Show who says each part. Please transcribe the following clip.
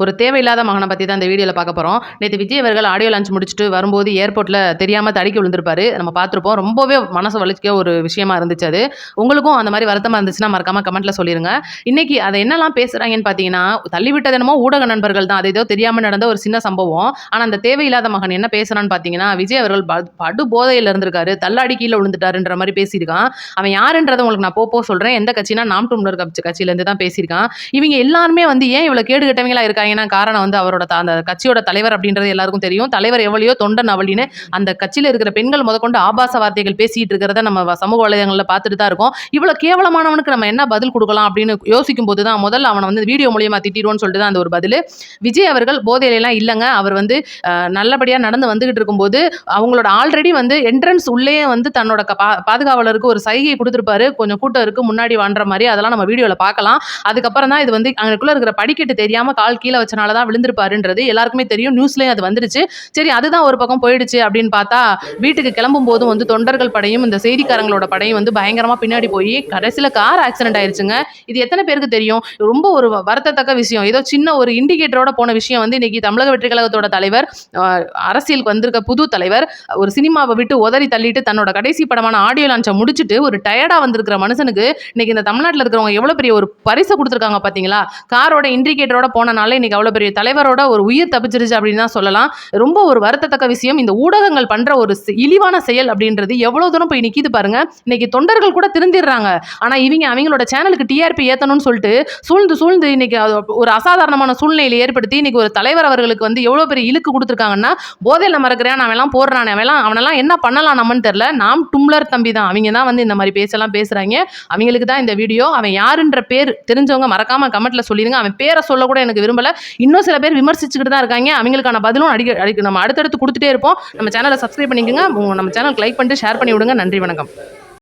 Speaker 1: ஒரு தேவையில்லாத மகனை பற்றி தான் இந்த வீடியோவில் பார்க்க போகிறோம் நேற்று விஜய் அவர்கள் ஆடியோ லான்ச் முடிச்சுட்டு வரும்போது ஏர்போர்ட்டில் தெரியாமல் தடுக்கி விழுந்திருப்பாரு. நம்ம பார்த்துருப்போம். ரொம்பவே மனசு வலிக்க ஒரு விஷயமா இருந்துச்சு அது. உங்களுக்கும் அந்த மாதிரி வருத்தமாக இருந்துச்சுன்னா மறக்காமல் கமெண்ட்டில் சொல்லிடுங்க இன்னைக்கு அதை என்னெல்லாம் பேசுகிறாங்கன்னு பார்த்தீங்கன்னா தள்ளிவிட்டது என்னமோ ஊடக நண்பர்கள் தான். அது ஏதோ தெரியாமல் நடந்த ஒரு சின்ன சம்பவம். ஆனால் அந்த தேவையில்லாத மகன் என்ன பேசுகிறான்னு பார்த்தீங்கன்னா விஜய் அவர்கள் ப- படு போதையில் இருந்திருக்காரு. தள்ளாடி கீழே விழுந்துட்டாருன்ற மாதிரி பேசியிருக்கான். அவன் யாருன்றதை உங்களுக்கு நான் போப்போ சொல்கிறேன் எந்த கட்சினா நாம் டூம்லர் கட்சி கட்சியிலேருந்து தான் பேசியிருக்கான். இவங்க எல்லாருமே வந்து ஏன் இவ்வளோ கேடு கெட்டவங்களா காரணம் வந்து அவரோட அந்த கட்சியோட தலைவர் அப்படின்றது எல்லாருக்கும் தெரியும். தலைவர் எவ்வளையோ தொண்டன் அவளின்னு அந்த கட்சியில் இருக்கிற பெண்கள் முதற்கொண்டு ஆபாச வார்த்தைகள் பேசிட்டு இருக்கிறத நம்ம சமூக வலைதளங்களில் பார்த்துட்டு தான் இருக்கோம். இவ்வளோ கேவலமானவனுக்கு நம்ம என்ன பதில் கொடுக்கலாம் அப்படின்னு யோசிக்கும் போது தான் முதல்ல அவனை வந்து வீடியோ மூலியமாக திட்டிடுவோன்னு சொல்லிட்டு தான் அந்த ஒரு பதில். விஜய் அவர்கள் போதையிலலாம் இல்லைங்க. அவர் வந்து நல்லபடியாக நடந்து வந்துகிட்டு இருக்கும்போது அவங்களோட ஆல்ரெடி வந்து என்ட்ரன்ஸ் உள்ளே வந்து தன்னோட பா- பாதுகாவலருக்கு ஒரு சைகை கொடுத்துருப்பாரு. கொஞ்சம் கூட்டம் இருக்கு முன்னாடி வாண்டுற மாதிரி. அதெல்லாம் நம்ம வீடியோவில் பார்க்கலாம். அதுக்கப்புறம் தான் இது வந்து அங்கக்குள்ள இருக்கிற படிக்கட்டு தெரியாமல் கால் கீழே வச்சனால தான் விழுந்திருப்பாருன்றது எல்லாருக்குமே தெரியும். நியூஸ்லேயும் அது வந்துருச்சு. சரி அதுதான் ஒரு பக்கம் போயிடுச்சு அப்படின்னு பார்த்தா வீட்டுக்கு கிளம்பும் போதும் வந்து தொண்டர்கள் படையும் இந்த செய்திக்காரங்களோட படையும் வந்து பயங்கரமாக பின்னாடி போய் கடைசியில் கார் ஆக்சிடென்ட் ஆயிருச்சுங்க. இது எத்தனை பேருக்கு தெரியும்? ரொம்ப ஒரு வருத்தத்தக்க விஷயம். ஏதோ சின்ன ஒரு இண்டிகேட்டரோட போன விஷயம் வந்து இன்னைக்கு தமிழக வெற்றி கழகத்தோட தலைவர் அரசியலுக்கு வந்திருக்க புது தலைவர் ஒரு சினிமாவை விட்டு உதறி தள்ளிட்டு தன்னோட கடைசி படமான ஆடியோ லான்ச்சை முடிச்சுட்டு ஒரு டயர்டா வந்திருக்கிற மனுஷனுக்கு இன்னைக்கு இந்த தமிழ்நாட்டில் இருக்கிறவங்க எவ்வளோ பெரிய ஒரு பரிசை கொடுத்துருக்காங்க பார்த்தீங்களா? காரோட இண்டிகேட்டரோட போனனால இன்னைக்கு அவ்வளோ பெரிய தலைவரோட ஒரு உயிர் தப்பிச்சிருச்சு அப்படின்னு தான் சொல்லலாம். ரொம்ப ஒரு வருத்தத்தக்க விஷயம். இந்த ஊடகங்கள் பண்ற ஒரு இழிவான செயல் அப்படின்றது எவ்வளோ தூரம் போய் நிற்கிது பாருங்க. இன்னைக்கு தொண்டர்கள் கூட திருந்திடுறாங்க. ஆனால் இவங்க அவங்களோட சேனலுக்கு டிஆர்பி ஏற்றணும்னு சொல்லிட்டு சூழ்ந்து சூழ்ந்து இன்னைக்கு ஒரு அசாதாரணமான சூழ்நிலையை ஏற்படுத்தி இன்னைக்கு ஒரு தலைவர் அவர்களுக்கு வந்து எவ்வளோ பெரிய இழுக்கு கொடுத்துருக்காங்கன்னா போதையில் மறக்கிறேன். அவன்லாம் போடுறான். அவன்லாம் அவனெல்லாம் என்ன பண்ணலாம் நம்மன்னு தெரில நாம் டும்ளர் தம்பி தான். அவங்க தான் வந்து இந்த மாதிரி பேசலாம் பேசுகிறாங்க அவங்களுக்கு தான் இந்த வீடியோ. அவன் யாருன்ற பேர் தெரிஞ்சவங்க மறக்காமல் கமெண்ட்டில் சொல்லிடுங்க அவன் பேரை சொல்ல கூட எனக்கு விரும்பலை. இன்னும் சில பேர் விமர்சிச்சுக்கிட்டு தான் இருக்காங்க. அவங்களுக்கான பதிலும் அடிக்க அடிக்க நம்ம அடுத்தடுத்து கொடுத்துட்டே இருப்போம். நம்ம சேனலை சப்ஸ்கிரைப் பண்ணிக்கோங்க. நம்ம சேனலுக்கு லைக் பண்ணிட்டு ஷேர் பண்ணி விடுங்க நன்றி வணக்கம்.